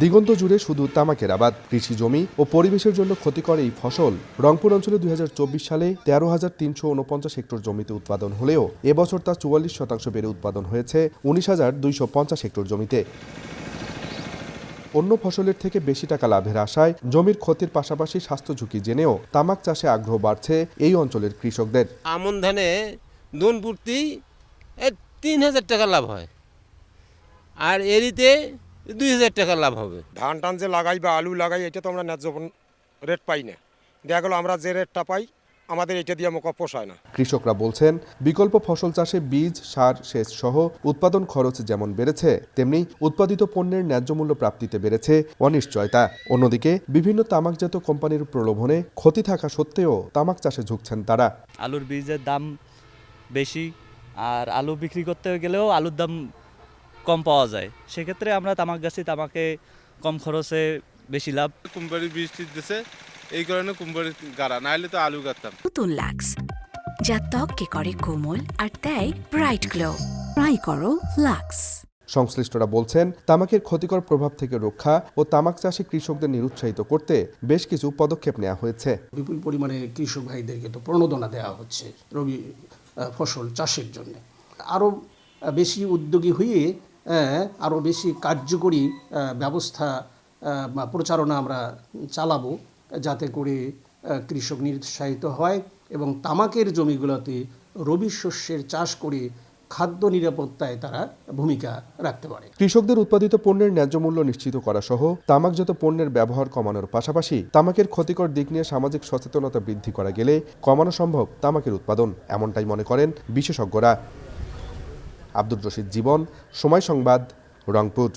দিগন্ত জুড়ে শুধু তামাকের আবাদ, কৃষি জমি ও পরিবেশের জন্য ক্ষতিকর এই ফসল রংপুর অঞ্চলে দুই সালে তেরো হাজার তিনশো উনপঞ্চাশ হেক্টর জমিতে উৎপাদন হলেও এবছর তা চুয়াল্লিশ শতাংশ বেড়ে উৎপাদন হয়েছে উনিশ হাজার দুইশো পঞ্চাশ হেক্টর জমিতে। অন্য ফসলের থেকে বেশি টাকা লাভের আশায় জমির ক্ষতির পাশাপাশি স্বাস্থ্য ঝুঁকি জেনেও তামাক চাষে আগ্রহ বাড়ছে এই অঞ্চলের কৃষকদের। আমন ধানে দুন পূর্তি তিন হাজার টাকা লাভ হয়। আর এরিতে দুই হাজার টাকা লাভ হবে। ধান টান যে লাগাই বা আলু লাগাই এটা তো আমরা ন্যায্য রেট পাই না। দেখা গেলো আমরা যে রেটটা পাই আমাদের এটা দিয়ে মোকা পোষায় না। কৃষকরা বলছেন বিকল্প ফসল চাষে বীজ সার সেচ সহ উৎপাদন খরচ যেমন বেড়েছে তেমনি উৎপাদিত পণ্যের ন্যায্য মূল্য প্রাপ্তিতে বেড়েছে অনিশ্চয়তা। অন্যদিকে বিভিন্ন তামাকজাত কোম্পানির প্রলোভনে ক্ষতি থাকা সত্ত্বেও তামাক চাষে ঝুঁকছেন তারা। আলুর বীজের দাম বেশি আর আলু বিক্রি করতে গেলেও আলুর দাম কম পাওয়া যায়। সেক্ষেত্রে আমরা তামাক গাছি তামাকে কম খরচে বেশি লাভ। কোম্পানি বৃষ্টি দিতেছে এই কারণে কোম্পানি গাড়া নাহলে তো আলু গাড়তাম নতুন লাক্স যা ত্বককে করে কোমল আর দেয় ব্রাইট গ্লো। ট্রাই করো লাক্স। সংশ্লিষ্টরা বলছেন তামাকের ক্ষতিকর প্রভাব থেকে রক্ষা ও তামাক চাষে কৃষকদের নিরুৎসাহিত করতে বেশ কিছু পদক্ষেপ নেওয়া হয়েছে। বিপুল পরিমাণে কৃষক ভাইদেরকে তো প্রণোদনা দেওয়া হচ্ছে রবি ফসল চাষের জন্য। আরও বেশি উদ্যোগী হয়ে আরও বেশি কার্যকরী ব্যবস্থা প্রচারণা আমরা চালাবো যাতে করে কৃষক নিরুৎসাহিত হয় এবং তামাকের জমিগুলোতে রবি শস্যের চাষ করে খাদ্য নিরাপত্তায় তারা ভূমিকা রাখতে পারে। কৃষকদের উৎপাদিত পণ্যের ন্যায্য মূল্য নিশ্চিত করা সহ তামাকজাত পণ্যের ব্যবহার কমানোর পাশাপাশি তামাকের ক্ষতিকর দিক নিয়ে সামাজিক সচেতনতা বৃদ্ধি করা গেলে কমানো সম্ভব তামাকের উৎপাদন, এমনটাই মনে করেন বিশেষজ্ঞরা। আব্দুর রশিদ জীবন সময় সংবাদ রংপুর।